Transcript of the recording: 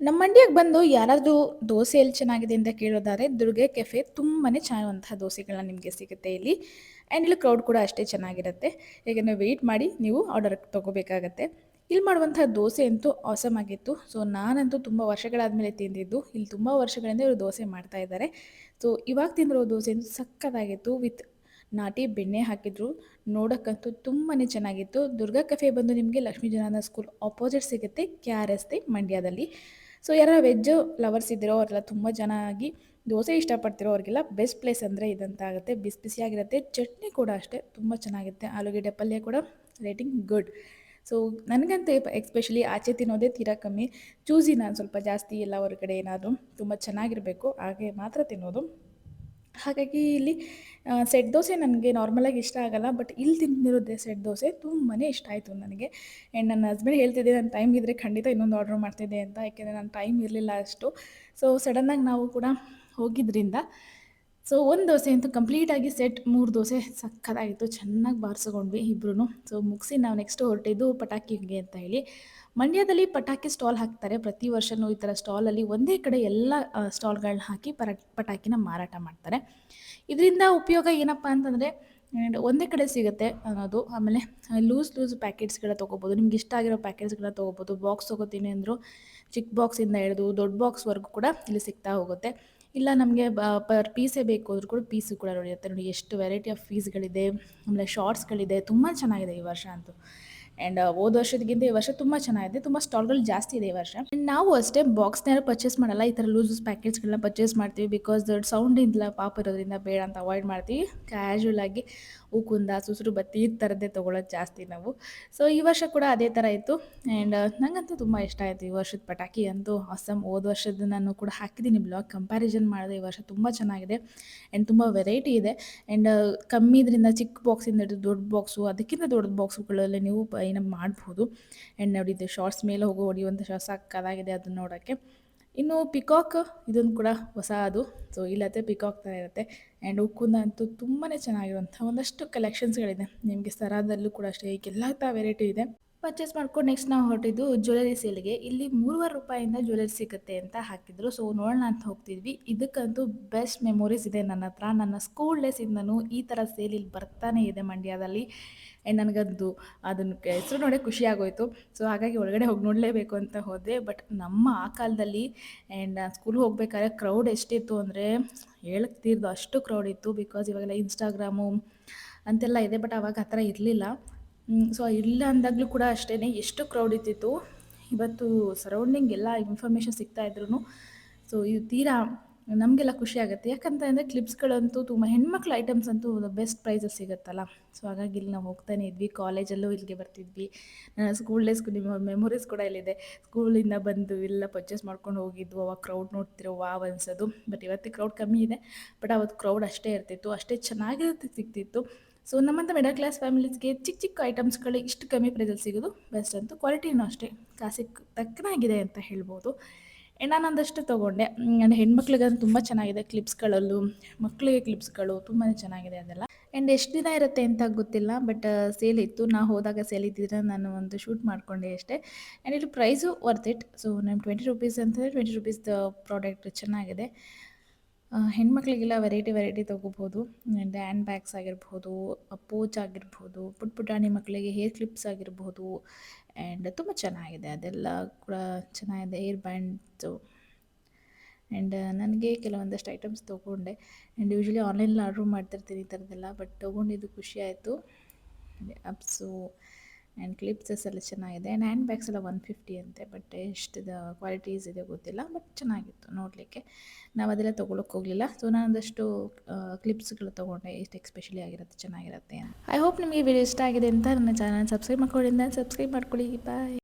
ನಮ್ಮ ಮಂಡ್ಯಕ್ಕೆ ಬಂದು ಯಾರಾದರೂ ದೋಸೆ ಎಲ್ಲಿ ಚೆನ್ನಾಗಿದೆ ಅಂತ ಕೇಳೋದಾದ್ರೆ ದುರ್ಗೆ ಕೆಫೆ ತುಂಬಾ ಚೆನ್ನಾಗಿರುವಂತಹ ದೋಸೆಗಳನ್ನ ನಿಮಗೆ ಸಿಗುತ್ತೆ ಇಲ್ಲಿ. ಆ್ಯಂಡ್ ಇಲ್ಲಿ ಕ್ರೌಡ್ ಕೂಡ ಅಷ್ಟೇ ಚೆನ್ನಾಗಿರುತ್ತೆ. ಹೇಗೆ ವೆಯ್ಟ್ ಮಾಡಿ, ನೀವು ಆರ್ಡರ್ ತೊಗೋಬೇಕಾಗತ್ತೆ. ಇಲ್ಲಿ ಮಾಡುವಂಥ ದೋಸೆ ಅಂತೂ ಆಸಮ್ ಆಗಿತ್ತು. ಸೊ ನಾನಂತೂ ತುಂಬ ವರ್ಷಗಳಾದಮೇಲೆ ತಿಂದಿದ್ದು. ಇಲ್ಲಿ ತುಂಬ ವರ್ಷಗಳಿಂದ ಇವರು ದೋಸೆ ಮಾಡ್ತಾ ಇದ್ದಾರೆ. ಸೊ ಇವಾಗ ತಿಂದಿರೋ ದೋಸೆ ಅಂತೂ ಸಕ್ಕತ್ತಾಗಿತ್ತು. ವಿತ್ ನಾಟಿ ಬೆಣ್ಣೆ ಹಾಕಿದ್ರು. ನೋಡೋಕ್ಕಂತೂ ತುಂಬಾ ಚೆನ್ನಾಗಿತ್ತು. ದುರ್ಗಾ ಕೆಫೆ ಬಂದು ನಿಮಗೆ ಲಕ್ಷ್ಮೀ ಜನಾರ್ದನ ಸ್ಕೂಲ್ ಆಪೋಸಿಟ್ ಸಿಗುತ್ತೆ. ಕೆ ಆರ್ ರಸ್ತೆ ಮಂಡ್ಯದಲ್ಲಿ. ಸೊ ಯಾರ ವೆಜ್ ಲವರ್ಸ್ ಇದ್ದಿರೋ ಅವರೆಲ್ಲ ತುಂಬ ಆಗಿ ದೋಸೆ ಇಷ್ಟಪಡ್ತಿರೋ ಅವ್ರಿಗೆಲ್ಲ ಬೆಸ್ಟ್ ಪ್ಲೇಸ್ ಅಂದರೆ ಇದಂತ ಆಗುತ್ತೆ. ಬಿಸಿ ಬಿಸಿಯಾಗಿರುತ್ತೆ. ಚಟ್ನಿ ಕೂಡ ಅಷ್ಟೇ ತುಂಬ ಚೆನ್ನಾಗಿರುತ್ತೆ. ಆಲೂಗಡ್ಡೆ ಪಲ್ಯ ಕೂಡ ರೇಟಿಂಗ್ ಗುಡ್ ಸೊ ನನಗಂತೂ ಎಕ್ಸ್ಪೆಷಲಿ ಆಚೆ ತಿನ್ನೋದೇ ತೀರಾ ಕಮ್ಮಿ. ಚೂಸಿ ನಾನು ಸ್ವಲ್ಪ ಜಾಸ್ತಿ ಎಲ್ಲ ಹೊರಗಡೆ ಏನಾದರೂ ತುಂಬ ಚೆನ್ನಾಗಿರಬೇಕು. ಹಾಗೆ ಮಾತ್ರ ತಿನ್ನೋದು. ಹಾಗಾಗಿ ಇಲ್ಲಿ ಸೆಟ್ ದೋಸೆ ನನಗೆ ನಾರ್ಮಲಾಗಿ ಇಷ್ಟ ಆಗಲ್ಲ ಬಟ್ ಇಲ್ಲಿ ತಿಂದಿರೋದೆ ಸೆಟ್ ದೋಸೆ ತುಂಬಾ ಇಷ್ಟ ಆಯಿತು ನನಗೆ. ಆ್ಯಂಡ್ ನನ್ನ ಹಸ್ಬೆಂಡ್ ಹೇಳ್ತಿದ್ದೆ ನನ್ನ ಟೈಮ್ ಇದ್ದರೆ ಖಂಡಿತ ಇನ್ನೊಂದು ಆರ್ಡ್ರ್ ಮಾಡ್ತಿದ್ದೆ ಅಂತ, ಯಾಕೆಂದರೆ ನನ್ನ ಟೈಮ್ ಇರಲಿಲ್ಲ ಅಷ್ಟು. ಸೊ ಸಡನ್ನಾಗಿ ನಾವು ಕೂಡ ಹೋಗಿದ್ದರಿಂದ ಸೊ ಒಂದು ದೋಸೆ ಅಂತೂ ಕಂಪ್ಲೀಟಾಗಿ ಸೆಟ್ ಮೂರು ದೋಸೆ ಸಖತ್ತಾಗಿತ್ತು ಚೆನ್ನಾಗಿ ಬಾರಿಸ್ಕೊಂಡ್ವಿ ಇಬ್ರು ಸೊ ಮುಗಿಸಿ ನಾವು ನೆಕ್ಸ್ಟ್ ಹೊರಟಿದ್ದು ಪಟಾಕಿಗೆ ಅಂತ ಹೇಳಿ. ಮಂಡ್ಯದಲ್ಲಿ ಪಟಾಕಿ ಸ್ಟಾಲ್ ಹಾಕ್ತಾರೆ. ಪ್ರತಿ ವರ್ಷವೂ ಈ ಥರ ಸ್ಟಾಲಲ್ಲಿ ಒಂದೇ ಕಡೆ ಎಲ್ಲ ಸ್ಟಾಲ್ಗಳನ್ನ ಹಾಕಿ ಪರ, ಪಟಾಕಿನ ಮಾರಾಟ ಮಾಡ್ತಾರೆ. ಇದರಿಂದ ಉಪಯೋಗ ಏನಪ್ಪ ಅಂತಂದರೆ ಒಂದೇ ಕಡೆ ಸಿಗುತ್ತೆ ಅನ್ನೋದು. ಆಮೇಲೆ ಲೂಸ್ ಲೂಸ್ ಪ್ಯಾಕೆಟ್ಸ್ಗಳ ತೊಗೋಬೋದು. ನಿಮ್ಗೆ ಇಷ್ಟ ಆಗಿರೋ ಪ್ಯಾಕೆಟ್ಸ್ಗಳನ್ನ ತೊಗೋಬೋದು. ಬಾಕ್ಸ್ ತೊಗೋತೀನಿ ಅಂದರು ಚಿಕ್ಕ ಬಾಕ್ಸಿಂದ ಹಿಡಿದು ದೊಡ್ಡ ಬಾಕ್ಸ್ವರೆಗೂ ಕೂಡ ಇಲ್ಲಿ ಸಿಗ್ತಾ ಹೋಗುತ್ತೆ. ಇಲ್ಲ, ನಮಗೆ ಪರ್ ಪೀಸೇ ಬೇಕು ಅಂದ್ರೂ ಕೂಡ ಪೀಸು ಕೂಡ ನೋಡಿರುತ್ತೆ ನೋಡಿ, ಎಷ್ಟು ವೆರೈಟಿ ಆಫ್ ಪೀಸ್ಗಳಿದೆ ಆಮೇಲೆ ಶಾರ್ಟ್ಸ್ಗಳಿದೆ ತುಂಬ ಚೆನ್ನಾಗಿದೆ ಈ ವರ್ಷ ಅಂತೂ. ಆ್ಯಂಡ್ ಹೋದ ವರ್ಷದಕ್ಕಿಂತ ಈ ವರ್ಷ ತುಂಬ ಚೆನ್ನಾಗಿದೆ, ತುಂಬ ಸ್ಟಾಲ್ಗಳು ಜಾಸ್ತಿ ಇದೆ ಈ ವರ್ಷ. ಆ್ಯಂಡ್ ನಾವು ಅಷ್ಟೇ ಬಾಕ್ಸ್ನಾರು ಪರ್ಚೇಸ್ ಮಾಡಲ್ಲ, ಈ ಥರ ಲೂಸ್ ಪ್ಯಾಕೆಟ್ಸ್ಗಳನ್ನ ಪರ್ಚೇಸ್ ಮಾಡ್ತೀವಿ ಬಿಕಾಸ್ ದೊಡ್ಡ ಸೌಂಡ್ ಇಲ್ಲ ಪಾಪ ಇರೋದ್ರಿಂದ ಬೇಡ ಅಂತ ಅವಾಯ್ಡ್ ಮಾಡ್ತೀವಿ. ಕ್ಯಾಶುವಲ್ ಆಗಿ ಹೂಕುಂದ ಸುಸುರು ಬತ್ತಿ ಈ ಥರದ್ದೇ ತೊಗೊಳೋದು ಜಾಸ್ತಿ ನಾವು. ಸೊ ಈ ವರ್ಷ ಕೂಡ ಅದೇ ಥರ ಇತ್ತು. ಆ್ಯಂಡ್ ನನಗಂತೂ ತುಂಬ ಇಷ್ಟ ಆಯಿತು ಈ ವರ್ಷದ ಪಟಾಕಿ ಅಂತೂ. ಅಸ್ಸಾಂ ಹೋದ ವರ್ಷದ ನಾನು ಕೂಡ ಹಾಕಿದ್ದೀನಿ ಬ್ಲಾಗ್ ಕಂಪ್ಯಾರಿಸನ್ ಮಾಡಿದೆ ಈ ವರ್ಷ ತುಂಬ ಚೆನ್ನಾಗಿದೆ. ಆ್ಯಂಡ್ ತುಂಬ ವೆರೈಟಿ ಇದೆ. ಆ್ಯಂಡ್ ಕಮ್ಮಿ ಇದರಿಂದ ಚಿಕ್ಕ ಬಾಕ್ಸಿಂದ ಹಿಡಿದು ದೊಡ್ಡ ಬಾಕ್ಸು ಅದಕ್ಕಿಂತ ದೊಡ್ಡ ಬಾಕ್ಸುಗಳಲ್ಲಿ ನೀವು ಏನೋ ಮಾಡ್ಬೋದು. ಆ್ಯಂಡ್ ನೋಡಿದ್ದು ಶಾರ್ಟ್ಸ್ ಮೇಲೆ ಹೋಗೋ ಹೊಡಿಯುವಂಥ ಶಾರ್ಟ್ಸ್ ಹಾಕೋದಾಗಿದೆ ಅದನ್ನು ನೋಡೋಕ್ಕೆ. ಇನ್ನು ಪಿಕಾಕ್ ಇದನ್ನು ಕೂಡ ಹೊಸ ಅದು. ಸೊ ಇಲ್ಲತ್ತೆ ಪಿಕಾಕ್ ಥರ ಇರುತ್ತೆ. ಆ್ಯಂಡ್ ಉಕ್ಕುಂದ ಅಂತೂ ತುಂಬಾ ಚೆನ್ನಾಗಿರುವಂಥ ಒಂದಷ್ಟು ಕಲೆಕ್ಷನ್ಸ್ಗಳಿದೆ ನಿಮಗೆ ಸರಾದಲ್ಲೂ ಕೂಡ ಅಷ್ಟೇ ಎಲ್ಲ ವೆರೈಟಿ ಇದೆ. ಪರ್ಚೇಸ್ ಮಾಡ್ಕೊಂಡು ನೆಕ್ಸ್ಟ್ ನಾವು ಹೊರಟಿದ್ದು ಜ್ಯುವೆಲರಿ ಸೇಲ್ಗೆ ಇಲ್ಲಿ ಮೂರುವರೆ ರೂಪಾಯಿಂದ ಜ್ಯುವೆಲರಿ ಸಿಗುತ್ತೆ ಅಂತ ಹಾಕಿದ್ರು. ಸೊ ನೋಡೋಣ ಅಂತ ಹೋಗ್ತಿದ್ವಿ. ಇದಕ್ಕಂತೂ ಬೆಸ್ಟ್ ಮೆಮೊರೀಸ್ ಇದೆ ನನ್ನ ಹತ್ರ. ನನ್ನ ಸ್ಕೂಲ್ ಡೇಸಿಂದನೂ ಈ ಥರ ಸೇಲ್ ಇಲ್ಲಿ ಬರ್ತಾನೆ ಇದೆ ಮಂಡ್ಯದಲ್ಲಿ. ಆ್ಯಂಡ್ ನನಗದು ಅದನ್ನು ಹೆಸರು ನೋಡೇ ಖುಷಿ ಆಗೋಯ್ತು. ಸೊ ಹಾಗಾಗಿ ಒಳಗಡೆ ಹೋಗಿ ನೋಡಲೇಬೇಕು ಅಂತ ಹೋದೆ. ಬಟ್ ನಮ್ಮ ಆ ಕಾಲದಲ್ಲಿ ಆ್ಯಂಡ್ ಸ್ಕೂಲ್ಗೆ ಹೋಗ್ಬೇಕಾದ್ರೆ ಕ್ರೌಡ್ ಎಷ್ಟಿತ್ತು ಅಂದರೆ ಹೇಳಕ್ಕೆ ತೀರ್ದು ಅಷ್ಟು ಕ್ರೌಡ್ ಇತ್ತು. ಬಿಕಾಸ್ ಇವಾಗೆಲ್ಲ ಇನ್ಸ್ಟಾಗ್ರಾಮು ಅಂತೆಲ್ಲ ಇದೆ. ಬಟ್ ಅವಾಗ ಆ ಥರ ಇರಲಿಲ್ಲ. ಸೊ ಇಲ್ಲ ಅಂದಾಗಲೂ ಕೂಡ ಅಷ್ಟೇ ಎಷ್ಟು ಕ್ರೌಡ್ ಇತ್ತಿತ್ತು ಇವತ್ತು ಸರೌಂಡಿಂಗ್ ಎಲ್ಲ ಇನ್ಫಾರ್ಮೇಷನ್ ಸಿಗ್ತಾ ಇದ್ರು ಸೊ ಇದು ತೀರಾ ನಮಗೆಲ್ಲ ಖುಷಿ ಆಗುತ್ತೆ. ಯಾಕಂತ ಅಂದರೆ ಕ್ಲಿಪ್ಸ್ಗಳಂತೂ ತುಂಬ, ಹೆಣ್ಮಕ್ಳು ಐಟಮ್ಸ್ ಅಂತೂ ಬೆಸ್ಟ್ ಪ್ರೈಸಸ್ ಸಿಗುತ್ತಲ್ಲ. ಸೊ ಹಾಗಾಗಿ ಇಲ್ಲಿ ನಾವು ಹೋಗ್ತಾನೆ ಇದ್ವಿ. ಕಾಲೇಜಲ್ಲೂ ಇಲ್ಲಿಗೆ ಬರ್ತಿದ್ವಿ. ಸ್ಕೂಲ್ ಡೇಸ್ ನಿಮ್ಮ ಮೆಮೊರೀಸ್ ಕೂಡ ಇಲ್ಲಿದೆ. ಸ್ಕೂಲಿಂದ ಬಂದು ಎಲ್ಲ ಪರ್ಚೇಸ್ ಮಾಡ್ಕೊಂಡು ಹೋಗಿದ್ವು. ಅವಾಗ ಕ್ರೌಡ್ ನೋಡ್ತಿರೋ ವಾವ್ ಅನ್ಸೋದು. ಬಟ್ ಇವತ್ತು ಕ್ರೌಡ್ ಕಮ್ಮಿ ಇದೆ. ಬಟ್ ಅವತ್ತು ಕ್ರೌಡ್ ಅಷ್ಟೇ ಇರ್ತಿತ್ತು. ಅಷ್ಟೇ ಚೆನ್ನಾಗಿರುತ್ತೆ ಸಿಗ್ತಿತ್ತು. ಸೊ ನಮ್ಮಂಥ ಮಿಡಲ್ ಕ್ಲಾಸ್ ಫ್ಯಾಮಿಲೀಸ್ಗೆ ಚಿಕ್ಕ ಚಿಕ್ಕ ಐಟಮ್ಸ್ಗಳು ಇಷ್ಟು ಕಮ್ಮಿ ಪ್ರೈಸಲ್ಲಿ ಸಿಗೋದು ಬೆಸ್ಟ್ ಅಂತೂ ಕ್ವಾಲಿಟಿನೂ ಅಷ್ಟೇ. ಕಾಸಿಗೆ ತಕ್ಕನಾಗಿದೆ ಅಂತ ಹೇಳ್ಬೋದು. ನಾನೊಂದಷ್ಟು ತೊಗೊಂಡೆ. ಆ್ಯಂಡ್ ಹೆಣ್ಮಕ್ಳಿಗಂತೂ ತುಂಬ ಚೆನ್ನಾಗಿದೆ ಕ್ಲಿಪ್ಸ್ಗಳಲ್ಲೂ ಮಕ್ಕಳಿಗೆ ಕ್ಲಿಪ್ಸ್ಗಳು ತುಂಬಾ ಚೆನ್ನಾಗಿದೆ ಅದೆಲ್ಲ. ಆ್ಯಂಡ್ ಎಷ್ಟು ದಿನ ಇರುತ್ತೆ ಅಂತ ಗೊತ್ತಿಲ್ಲ ಬಟ್ ಸೇಲ್ ಇತ್ತು. ನಾ ಹೋದಾಗ ಸೇಲ್ ಇದ್ದಿದ್ರೆ ನಾನು ಒಂದು ಶೂಟ್ ಮಾಡಿಕೊಂಡೆ ಅಷ್ಟೇ. ಆ್ಯಂಡ್ ಇದು ಪ್ರೈಸು ವರ್ತ್ ಇಟ್ ಸೊ ನಮ್ಮ ಟ್ವೆಂಟಿ ರುಪೀಸ್ ಅಂತಂದರೆ ಟ್ವೆಂಟಿ ರುಪೀಸ್ದು ಪ್ರಾಡಕ್ಟ್ ಚೆನ್ನಾಗಿದೆ. ಹೆಣ್ಮಕ್ಳಿಗೆಲ್ಲ ವೆರೈಟಿ ವೆರೈಟಿ ತೊಗೋಬೋದು. ಹ್ಯಾಂಡ್ ಬ್ಯಾಗ್ಸ್ ಆಗಿರ್ಬೋದು ಪೋಚ್ ಆಗಿರ್ಬೋದು, ಪುಟ್ ಪುಟಾಣಿ ಮಕ್ಕಳಿಗೆ ಹೇರ್ ಕ್ಲಿಪ್ಸ್ ಆಗಿರ್ಬೋದು. ಆ್ಯಂಡ್ ತುಂಬ ಚೆನ್ನಾಗಿದೆ. ಅದೆಲ್ಲ ಕೂಡ ಚೆನ್ನಾಗಿದೆ. ಏರ್ ಬ್ಯಾಂಡ್ಸು ಆ್ಯಂಡ್ ನನಗೆ ಕೆಲವೊಂದಷ್ಟು ಐಟಮ್ಸ್ ತೊಗೊಂಡೆ. ಆ್ಯಂಡ್ ಯೂಶ್ವಲಿ ಆನ್ಲೈನಲ್ಲಿ ಆರ್ಡ್ರ್ ಮಾಡ್ತಿರ್ತೀನಿ ಈ ಥರದ್ದೆಲ್ಲ ಬಟ್ ತೊಗೊಂಡಿದ್ದು ಖುಷಿ ಆಯಿತು. ಅಪ್ಸು ಆ್ಯಂಡ್ ಕ್ಲಿಪ್ಸಸ್ ಎಲ್ಲ ಚೆನ್ನಾಗಿದೆ. ಆ್ಯಂಡ್ ಬ್ಯಾಗ್ಸ್ ಎಲ್ಲ ಒನ್ ಫಿಫ್ಟಿ ಅಂತೆ. ಬಟ್ ಎಷ್ಟು ಕ್ವಾಲಿಟೀಸ್ ಇದೆ ಗೊತ್ತಿಲ್ಲ. ಬಟ್ ಚೆನ್ನಾಗಿತ್ತು ನೋಡಲಿಕ್ಕೆ. ನಾವು ಅದೆಲ್ಲ ತೊಗೊಳಕ್ಕೆ ಹೋಗಲಿಲ್ಲ. ಸೊ ನಾನು ಒಂದಷ್ಟು ಕ್ಲಿಪ್ಸ್ಗಳು ತೊಗೊಂಡೆ. ಇಷ್ಟು ಎಕ್ಸ್ಪೆಷಲಿ ಆಗಿರುತ್ತೆ, ಚೆನ್ನಾಗಿರುತ್ತೆ ಐ ಹೋಪ್ ನಿಮಗೆ ವಿಡಿಯೋ ಇಷ್ಟ ಆಗಿದೆ ಅಂತ ನನ್ನ ಚಾನಲ್ ಸಬ್ಸ್ಕ್ರೈಬ್ ಮಾಡ್ಕೊಳ್ಳಿ. ಸಬ್ಸ್ಕ್ರೈಬ್ ಮಾಡ್ಕೊಳ್ಳಿ. ಬಾಯ್